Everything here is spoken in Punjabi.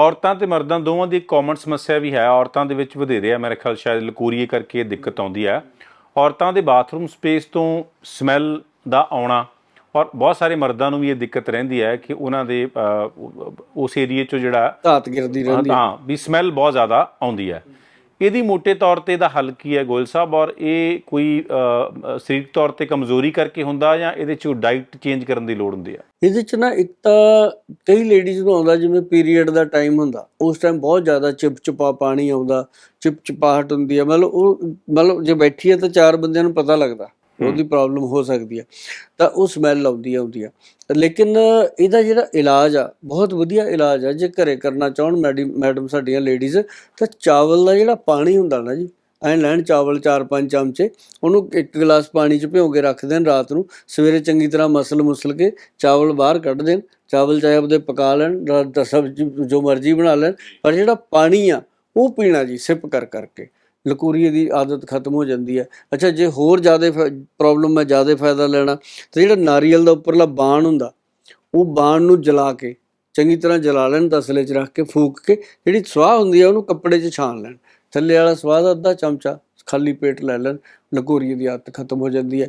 ਔਰਤਾਂ ਤੇ ਮਰਦਾਂ ਦੋਵਾਂ ਦੀ ਇੱਕ ਕਾਮਨ ਸਮੱਸਿਆ ਵੀ ਹੈ। ਔਰਤਾਂ ਦੇ ਵਿੱਚ ਵਧੇਰੇ ਹੈ। ਮੇਰੇ ਖਿਆਲ ਸ਼ਾਇਦ ਲਕੂਰੀਏ ਕਰਕੇ ਇਹ ਦਿੱਕਤ ਆਉਂਦੀ ਹੈ। ਔਰਤਾਂ ਦੇ ਬਾਥਰੂਮ ਸਪੇਸ ਤੋਂ ਸਮੈਲ ਦਾ ਆਉਣਾ ਔਰ ਬਹੁਤ ਸਾਰੇ ਮਰਦਾਂ ਨੂੰ ਵੀ ਇਹ ਦਿੱਕਤ ਰਹਿੰਦੀ ਹੈ ਕਿ ਉਹਨਾਂ ਦੇ ਉਸ ਏਰੀਏ 'ਚੋਂ ਜਿਹੜਾ ਧਾਤ ਗਿਰਦੀ ਰਹਿੰਦੀ ਹੈ। ਹਾਂ ਵੀ ਸਮੈਲ ਬਹੁਤ ਜ਼ਿਆਦਾ ਆਉਂਦੀ ਹੈ। ਇਹਦੀ ਮੋٹے ਤੌਰ ਤੇ ਦਾ ਹੱਲ ਕੀ ਹੈ ਗੋਇਲ ਸਾਹਿਬ? ਔਰ ਇਹ ਕੋਈ ਸਰੀਰਕ ਤੌਰ ਤੇ ਕਮਜ਼ੋਰੀ ਕਰਕੇ ਹੁੰਦਾ ਜਾਂ ਇਹਦੇ 'ਚ ਡਾਈਟ ਚੇਂਜ ਕਰਨ ਦੀ ਲੋੜ ਹੁੰਦੀ ਆ ਇਹਦੇ ਚ ਨਾ ਇੱਕ ਤਾਂ ਕਈ ਲੇਡੀਜ਼ ਨੂੰ ਆਉਂਦਾ, ਜਿਵੇਂ ਪੀਰੀਅਡ ਦਾ ਟਾਈਮ ਹੁੰਦਾ, ਉਸ ਟਾਈਮ ਬਹੁਤ ਜ਼ਿਆਦਾ ਚਿਪਚਿਪਾ ਪਾਣੀ ਆਉਂਦਾ, ਚਿਪਚਿਪਾਹਟ ਹੁੰਦੀ ਆ ਮਤਲਬ ਉਹ, ਮਤਲਬ ਜੇ ਬੈਠੀ ਹੈ ਤਾਂ ਚਾਰ ਬੰਦਿਆਂ ਨੂੰ ਪਤਾ ਲੱਗਦਾ। ਉਹਦੀ ਪ੍ਰੋਬਲਮ ਹੋ ਸਕਦੀ ਹੈ ਤਾਂ ਉਹ ਸਮੈਲ ਆਉਂਦੀ ਹੈ ਆਉਂਦੀ ਆ। ਲੇਕਿਨ ਇਹਦਾ ਜਿਹੜਾ ਇਲਾਜ ਆ, ਬਹੁਤ ਵਧੀਆ ਇਲਾਜ ਆ। ਜੇ ਘਰੇ ਕਰਨਾ ਚਾਹਣ ਮੈਡੀ- ਮੈਡਮ ਸਾਡੀਆਂ ਲੇਡੀਜ਼ ਤਾਂ ਚਾਵਲ ਦਾ ਜਿਹੜਾ ਪਾਣੀ ਹੁੰਦਾ ਨਾ ਜੀ, ਐਂ ਲੈਣ ਚਾਵਲ 4-5 ਚਮਚੇ, ਉਹਨੂੰ ਇੱਕ ਗਲਾਸ ਪਾਣੀ 'ਚ ਭਿਓ ਕੇ ਰੱਖ ਦੇਣ ਰਾਤ ਨੂੰ। ਸਵੇਰੇ ਚੰਗੀ ਤਰ੍ਹਾਂ ਮਸਲ ਮੁਸਲ ਕੇ ਚਾਵਲ ਬਾਹਰ ਕੱਢ ਦੇਣ। ਚਾਵਲ ਚਾਹੇ ਆਪਦੇ ਪਕਾ ਲੈਣ ਦਾ ਸਬਜ਼ੀ ਜੋ ਮਰਜ਼ੀ ਬਣਾ ਲੈਣ, ਪਰ ਜਿਹੜਾ ਪਾਣੀ ਆ, ਉਹ ਪੀਣਾ ਜੀ, ਸਿਪ ਕਰ ਕਰਕੇ ਲਕੂਰੀਏ ਦੀ ਆਦਤ ਖਤਮ ਹੋ ਜਾਂਦੀ ਹੈ। ਅੱਛਾ, ਜੇ ਹੋਰ ਜ਼ਿਆਦਾ ਪ੍ਰੋਬਲਮ ਹੈ ਜ਼ਿਆਦਾ ਫਾਇਦਾ ਲੈਣਾ, ਤਾਂ ਜਿਹੜਾ ਨਾਰੀਅਲ ਦਾ ਉੱਪਰਲਾ ਬਾਣ ਹੁੰਦਾ, ਉਹ ਬਾਣ ਨੂੰ ਜਲਾ ਕੇ, ਚੰਗੀ ਤਰ੍ਹਾਂ ਜਲਾ ਲੈਣ, ਤਸਲੇ 'ਚ ਰੱਖ ਕੇ, ਫੂਕ ਕੇ, ਜਿਹੜੀ ਸਵਾਹ ਹੁੰਦੀ ਹੈ, ਉਹਨੂੰ ਕੱਪੜੇ 'ਚ ਛਾਣ ਲੈਣ। ਥੱਲੇ ਵਾਲਾ ਸਵਾਹ ਦਾ ਅੱਧਾ ਚਮਚਾ ਖਾਲੀ ਪੇਟ ਲੈ ਲੈਣ ਲਕੂਰੀਏ ਦੀ ਆਦਤ ਖਤਮ ਹੋ ਜਾਂਦੀ ਹੈ।